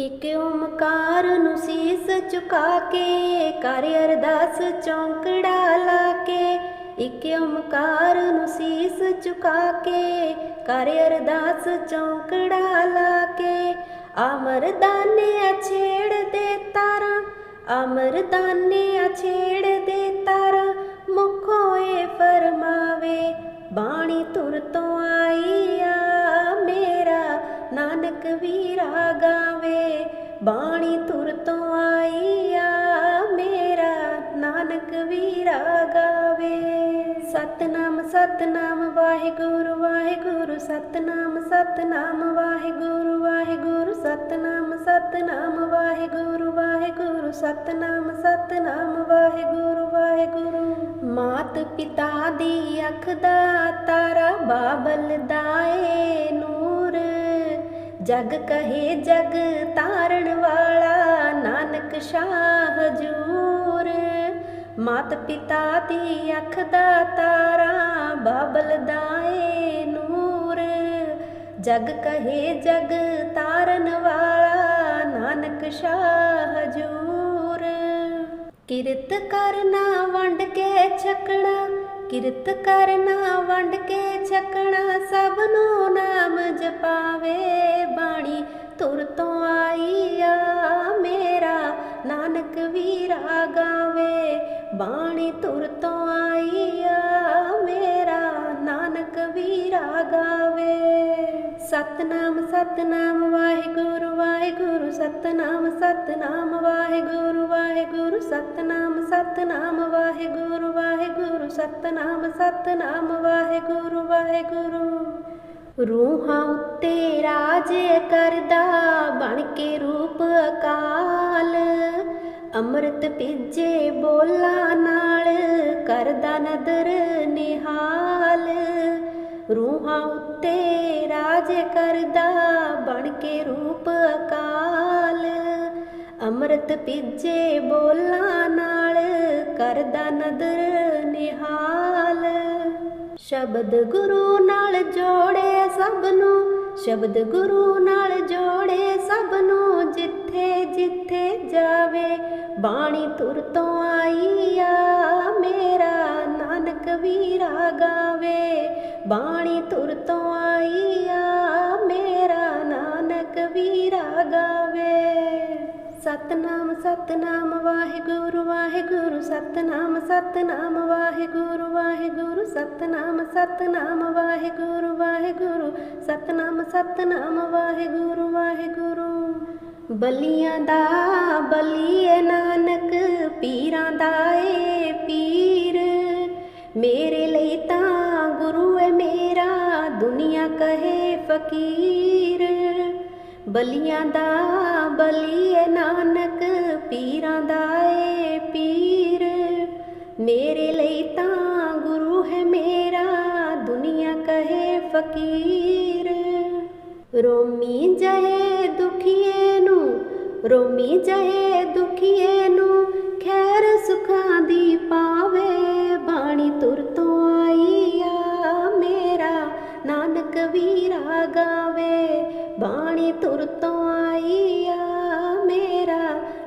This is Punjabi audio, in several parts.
ਇਕ ਓਮਕਾਰ ਨੂੰ ਸੀਸ ਝੁਕਾ ਕੇ ਕਰ ਅਰਦਾਸ ਚੌਂਕੜਾ ਲਾ ਕੇ। ਇਕ ਓਮਕਾਰ ਨੂੰ ਸੀਸ ਝੁਕਾ ਕੇ ਕਰ ਅਰਦਾਸ ਚੌਂਕੜਾ ਲਾ ਕੇ। ਅਮਰਦਾਨੇ ਛੇੜ ਦੇ ਤਾਰਾ, ਅਮਰਦਾਨੇ ਛੇੜ ਦੇ ਤਾਰਾ ਬਾਣੀ ਤੁਰ ਤੋਂ ਆਈ ਆ ਮੇਰਾ ਨਾਨਕ ਵੀਰਾ ਗਾਵੇ। ਸਤਨਾਮ ਸਤਨਾਮ, ਵਾਹਿਗੁਰੂ ਵਾਹਿਗੁਰੂ, ਸਤਨਾਮ ਸਤਨਾਮ, ਵਾਹਿਗੁਰੂ ਵਾਹਿਗੁਰੂ, ਸਤਨਾਮ ਸਤਨਾਮ, ਵਾਹਿਗੁਰੂ ਵਾਹਿਗੁਰੂ, ਸਤਨਾਮ ਸਤਨਾਮ, ਵਾਹਿਗੁਰੂ ਵਾਹਿਗੁਰੂ। ਮਾਤ ਪਿਤਾ ਦੀ ਅੱਖ ਦਾ ਤਾਰਾ ਬਾਬਲ ਦਾਏ ਨੂੰ ਜਗ ਕਹੇ ਜਗ ਤਾਰਨ ਵਾਲਾ ਨਾਨਕ ਸ਼ਾਹ ਹਜੂਰ। ਮਾਤ ਪਿਤਾ ਦੀ ਅੱਖ ਦਾ ਤਾਰਾ ਬਾਬਲ ਦਾਏ ਨੂਰ। ਜਗ ਕਹੇ ਜਗ ਤਾਰਨ ਵਾਲਾ ਨਾਨਕ ਸ਼ਾਹ ਹਜੂਰ। ਕਿਰਤ ਕਰਨਾ ਵੰਡ ਕੇ ਛਕਣਾ ਕਿਰਤ ਕਰਨਾ, ਵੰਡ ਕੇ ਛਕਣਾ, ਸਭ ਨੂੰ ਨਾਮ ਜਪਾਵੇ ਬਾਣੀ। ਤੁਰ ਤੋਂ ਆਈ ਆ ਮੇਰਾ, ਨਾਨਕ ਵੀਰਾ ਗਾਵੇ। ਬਾਣੀ, ਤੁਰ ਤੋਂ ਆਈ ਆ ਮੇਰਾ, ਨਾਨਕ ਵੀਰਾ ਗਾਵੇ। ਸਤਨਾਮ ਸਤਨਾਮ, ਵਾਹਿਗੁਰੂ ਵਾਹਿਗੁਰੂ, ਸਤਨਾਮ ਸਤਨਾਮ, ਵਾਹਿਗੁਰੂ ਵਾਹਿਗੁਰੂ ਸਤਨਾਮ ਸਤਨਾਮ ਸਤਨਾਮ ਸਤਨਾਮ, ਵਾਹਿਗੁਰੂ ਵਾਹਿਗੁਰੂ। ਰੂਹਾਂ ਉੱਤੇ ਰਾਜ ਕਰਦਾ ਬਣ ਕੇ ਰੂਪ ਅਕਾਲ। ਅੰਮ੍ਰਿਤ ਭਿੱਜੇ ਬੋਲਾਂ ਨਾਲ ਕਰਦਾ ਨਦਰ ਨਿਹਾਲ। ਰੂਹਾਂ ਉੱਤੇ ਰਾਜ ਕਰਦਾ ਬਣ ਕੇ ਰੂਪ ਅਕਾਲ। ਅੰਮ੍ਰਿਤ ਭਿੱਜੇ ਬੋਲਾਂ ਨਾਲ ਕਰਦਾ ਨਦਰ ਸ਼ਬਦ ਗੁਰੂ ਨਾਲ ਜੋੜੇ ਸਭ ਨੂੰ ਸ਼ਬਦ ਗੁਰੂ ਨਾਲ ਜੋੜੇ ਸਭ ਨੂੰ ਜਿੱਥੇ ਜਿੱਥੇ ਜਾਵੇ, ਬਾਣੀ ਤੁਰ ਤੋਂ ਆਈ ਆ ਮੇਰਾ ਨਾਨਕ ਵੀਰਾ ਗਾਵੇ। ਬਾਣੀ ਤੁਰ ਤੋਂ ਆਈ ਆ ਮੇਰਾ ਨਾਨਕ ਵੀਰਾ ਗਾਵੇ। ਸਤਨਾਮ ਸਤਨਾਮ ਵਾਹਿਗੁਰੂ ਵਾਹਿਗੁਰੂ ਸਤਨਾਮ ਸਤਨਾਮ ਵਾਹਿਗੁਰੂ ਵਾਹਿਗੁਰੂ ਸਤਨਾਮ ਸਤਨਾਮ ਵਾਹਿਗੁਰੂ ਵਾਹਿਗੁਰੂ ਸਤਨਾਮ ਸਤਨਾਮ ਵਾਹਿਗੁਰੂ ਵਾਹਿਗੁਰੂ। ਬਲੀਆਂ ਦਾ ਬਲੀਏ ਨਾਨਕ, ਪੀਰਾਂ ਦਾ ਏ ਪੀਰ। ਮੇਰੇ ਲਈ ਤਾਂ ਗੁਰੂ ਏ ਮੇਰਾ, ਦੁਨੀਆ ਕਹੇ ਫਕੀਰ। ਬਲੀਆਂ ਦਾ ਬਲੀਏ ਨਾਨਕ, ਪੀਰਾਂ ਦਾ ਏ ਪੀਰ। ਮੇਰੇ ਲਈ ਤਾਂ ਗੁਰੂ ਹੈ ਮੇਰਾ, ਦੁਨੀਆ ਕਹੇ ਫਕੀਰ। ਰੋਮੀ ਜਏ ਦੁਖੀਏ ਨੂੰ, ਰੋਮੀ ਜਏ ਦੁਖੀਏ ਨਾਨਕ ਵੀਰਾ ਗਾਵੇ, ਬਾਣੀ ਤੁਰ ਤੋਂ ਆਈ ਆ ਮੇਰਾ।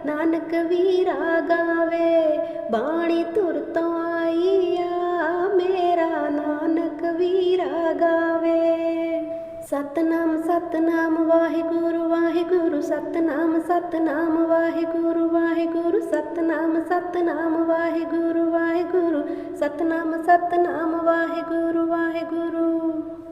ਨਾਨਕ ਵੀਰਾ ਗਾਵੇ, ਬਾਣੀ ਤੁਰ ਤੋਂ ਆਈ ਆ ਮੇਰਾ। ਨਾਨਕ ਵੀਰਾ ਗਾਵੇ। ਸਤਨਾਮ ਸਤਨਾਮ ਵਾਹਿਗੁਰੂ ਵਾਹਿਗੁਰੂ ਸਤਨਾਮ ਸਤਨਾਮ ਵਾਹਿਗੁਰੂ ਵਾਹਿਗੁਰੂ ਸਤਨਾਮ ਸਤਨਾਮ ਵਾਹਿਗੁਰੂ ਵਾਹਿਗੁਰੂ ਸਤਨਾਮ ਸਤਨਾਮ ਵਾਹਿਗੁਰੂ ਵਾਹਿਗੁਰੂ।